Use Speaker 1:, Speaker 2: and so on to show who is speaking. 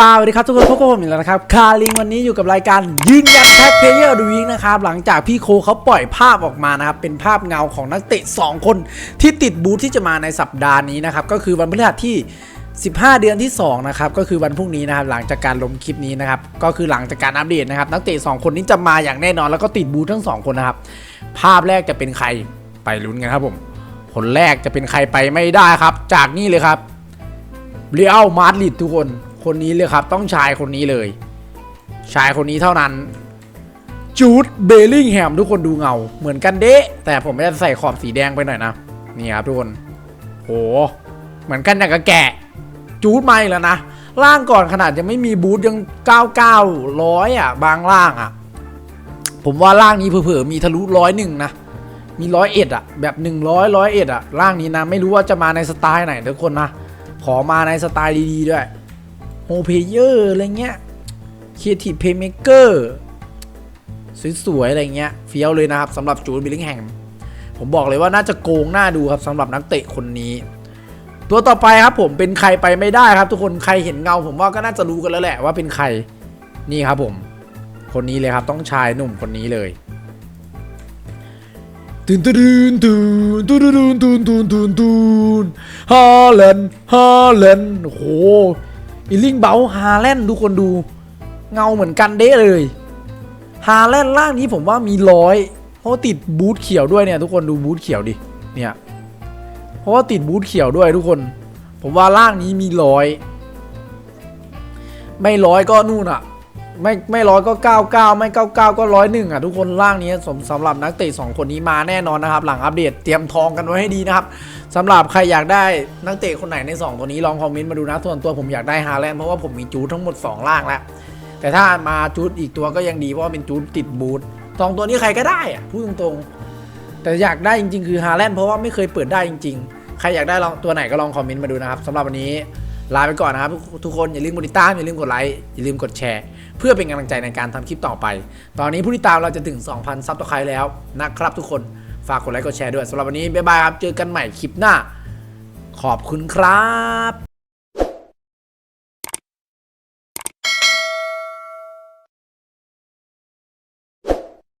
Speaker 1: สวัสดีครับทุกคนพบกับผมอีกแล้วนะครับคาริงวันนี้อยู่กับรายการยืนยันแท็กเพลเยอร์ดูวิงนะครับหลังจากพี่โคเขาปล่อยภาพออกมานะครับเป็นภาพเงาของนักเตะ 2 คนที่ติดบูธที่จะมาในสัปดาห์นี้นะครับก็คือวันพฤหัสที่ 15 เดือนที่2นะครับก็คือวันพรุ่งนี้นะครับหลังจากการลงคลิปนี้นะครับก็คือหลังจากการอัปเดตนะครับนักเตะ 2 คนนี้จะมาอย่างแน่นอนแล้วก็ติดบูธทั้ง 2 คนนะครับภาพแรกจะเป็นใครไปลุ้นกันครับผมผลแรกจะเป็นใครไปไม่ได้ครับ จากนี่เลยครับเรียลมาดริดทุกคน คนนี้เลยครับ ต้องชายคนนี้เลย ชายคนนี้เท่านั้น จูดเบลลิงแฮมทุกคนดูเงา เหมือนกันเดะแต่ผมจะใส่ขอบสีแดงไปหน่อยนะ นี่ครับทุกคน โห เหมือนกันอย่างกับแกะ จูดมาอีกแล้วนะล่างก่อนขนาดยังไม่มีบูทยัง99ร้อยอะ บางล่างอะ ผมว่าล่างนี้เผลอๆมีทะลุร้อยหนึ่งนะมีร้อยเอ็ดอะแบบหนึ่งร้อยร้อยเอ็ดอะล่างนี้นะ ไม่รู้ว่าจะมาในสไตล์ไหนทุกคนนะ ขอมาในสไตล์ดีๆด้วย โฮเพเยอร์อะไรเงี้ยครีเอทีฟเพย์เมเกอร์สวยๆอะไรเงี้ยเฟี้ยวเลยนะครับสำหรับจูนบิลลิงแฮมผมบอกเลยว่าน่าจะโกงหน้าดูครับสำหรับนักเตะคนนี้ ตัวต่อไปครับผมเป็นใครไปไม่ได้ครับทุกคนใครเห็นเงา ผมว่าก็น่าจะรู้กันแล้วแหละว่าเป็นใครนี่ครับผม คนนี้เลยครับต้องชายหนุ่มคนนี้เลยตูนตูนตูนตูนตูนตูนตูนตูนตูนฮาแลนฮาแลนด์โอ้โห อีลิงเบลฮาแลนด์ทุกคนดู เงาเหมือนกันเด้เลย ฮาแลนด์ล่างนี้ผมว่ามีร้อยเพราะติดบูทเขียวด้วยเนี่ยทุกคนดูบูทเขียวดิเนี่ยเพราะว่าติดบูทเขียวด้วยทุกคน ผมว่าล่างนี้มีร้อย ไม่ร้อยก็นู่นอะ ไม่ไม่ร้อยก็ 99 ไม่ 99 ก็ร้อยหนึ่งอะทุกคนล่างนี้สมสำหรับนักเตะ2คนนี้มาแน่นอนนะครับ หลังอัปเดตเตรียมทองกันไว้ให้ดีนะครับสำหรับใครอยากได้นักเตะคนไหนใน 2 ตัวนี้ลองคอมเมนต์มาดูนะส่วนตัวผมอยากได้ฮาแลนด์เพราะว่าผมมีจูดทั้งหมด 2 ล่างแล้ว แต่ถ้ามาจูดอีกตัวก็ยังดีเพราะว่าเป็นจูดติดบูทสองตัวนี้ใครก็ได้อะพูดตรงๆ แต่อยากได้จริง ๆ คือฮาแลนด์เพราะว่าไม่เคยเปิดได้จริง ๆ ใครอยากได้ลองตัวไหนก็ลองคอมเมนต์มาดูนะครับสำหรับวันนี้ ลาไปก่อนนะครับ ทุกคนอย่าลืมกดติดตาม อย่าลืมกดไลค์อย่าลืมกดแชร์ เพื่อเป็นกำลังใจในการทำคลิปต่อไป ตอนนี้ผู้ติดตามเราจะถึง 2,000 ซับตัวใครแล้วนะครับทุกคนฝากกดไลค์กดแชร์ด้วยสำหรับวันนี้บ๊ายบายครับเจอกันใหม่คลิปหน้า ขอบคุณครับ